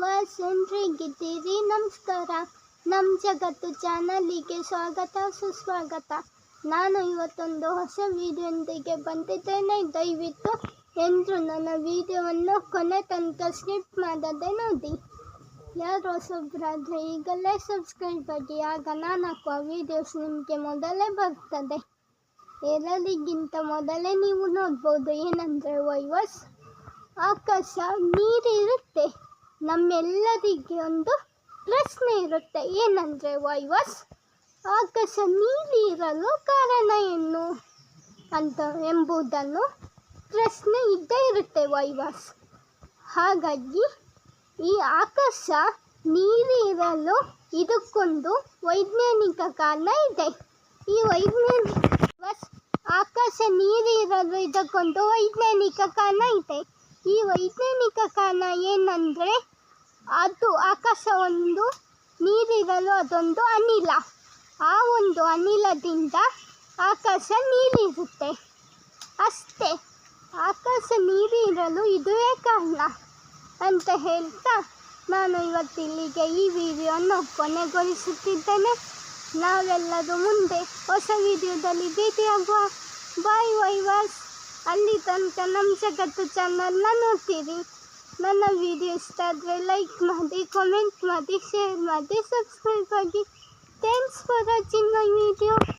ವೈವರ್ಸ್ ಎಲ್ರಿಗಿದ್ದೀರಿ ನಮಸ್ಕಾರ. ನಮ್ಮ ಜಗತ್ತು ಚಾನಲಿಗೆ ಸ್ವಾಗತ, ಸುಸ್ವಾಗತ. ನಾನು ಇವತ್ತೊಂದು ಹೊಸ ವಿಡಿಯೋದೊಂದಿಗೆ ಬಂದಿದ್ದೇನೆ. ದಯವಿಟ್ಟು ಎಂದರು ನನ್ನ ವಿಡಿಯೋವನ್ನು ಕೊನೆ ತನಕ ಸ್ಕಿಪ್ ಮಾಡದೆ ನೋಡಿ. ಯಾರು ಹೊಸಬ್ರಾದರೆ, ಈಗಲೇ ಸಬ್ಸ್ಕ್ರೈಬ್ ಆಗಿ, ಆಗ ನಾನು ಹಾಕುವ ವೀಡಿಯೋಸ್ ನಿಮಗೆ ಮೊದಲೇ ಬರ್ತದೆ. ಎಲ್ಲರಿಗಿಂತ ಮೊದಲೇ ನೀವು ನೋಡ್ಬೋದು. ಏನಂದರೆ ವೈವಸ್ ಆಕಾಶ ನೀರಿರುತ್ತೆ. ನಮ್ಮೆಲ್ಲರಿಗೆ ಒಂದು ಪ್ರಶ್ನೆ ಇರುತ್ತೆ. ಏನಂದರೆ, ವೈವಸ್ ಆಕಾಶ ನೀಲಿ ಇರಲು ಕಾರಣ ಏನು ಅಂತ ಎಂಬುದನ್ನು ಪ್ರಶ್ನೆ ಇದ್ದೇ ಇರುತ್ತೆ ವೈವಸ್. ಹಾಗಾಗಿ, ಈ ಆಕಾಶ ನೀಲಿ ಇರಲು ಇದಕ್ಕೊಂದು ವೈಜ್ಞಾನಿಕ ಕಾರಣ ಇದೆ. ಈ ವೈಜ್ಞಾನಿಕ ಆಕಾಶ ನೀಲಿ ಇರಲು ಇದಕ್ಕೊಂದು ವೈಜ್ಞಾನಿಕ ಕಾರಣ ಇದೆ. ಈ ವೈಜ್ಞಾನಿಕ ಕಾರಣ ಏನಂದರೆ ಅದು ಆಕಾಶ ಒಂದು ನೀರಿರಲು ಅದೊಂದು ಅನಿಲ. ಆ ಒಂದು ಅನಿಲದಿಂದ ಆಕಾಶ ನೀರಿರುತ್ತೆ ಅಷ್ಟೇ, ಆಕಾಶ ನೀರಿರಲು ಇದುವೇ ಕಾರಣ ಅಂತ ಹೇಳ್ತಾ ನಾನು ಇವತ್ತಿಲ್ಲಿಗೆ ಈ ವಿಡಿಯೋವನ್ನು ಕೊನೆಗೊಳಿಸುತ್ತಿದ್ದೇನೆ. ನಾವೆಲ್ಲರೂ ಮುಂದೆ ಹೊಸ ವಿಡಿಯೋದಲ್ಲಿ ಭೇಟಿಯಾಗುವ. ಬಾಯ್ ವೈವರ್ಸ್ ಅಲ್ಲಿ ತನಕ ನಮ್ಮ ಜಗತ್ತು ಚಾನಲ್ನ ನೋಡ್ತೀರಿ ನನ್ನ ವಿಡಿಯೋ ಇಷ್ಟ ಆದರೆ ಲೈಕ್ ಮಾಡಿ ಕಾಮೆಂಟ್ ಮಾಡಿ ಶೇರ್ ಮಾಡಿ ಸಬ್ಸ್ಕ್ರೈಬ್ ಆಗಿ thanks for watching my video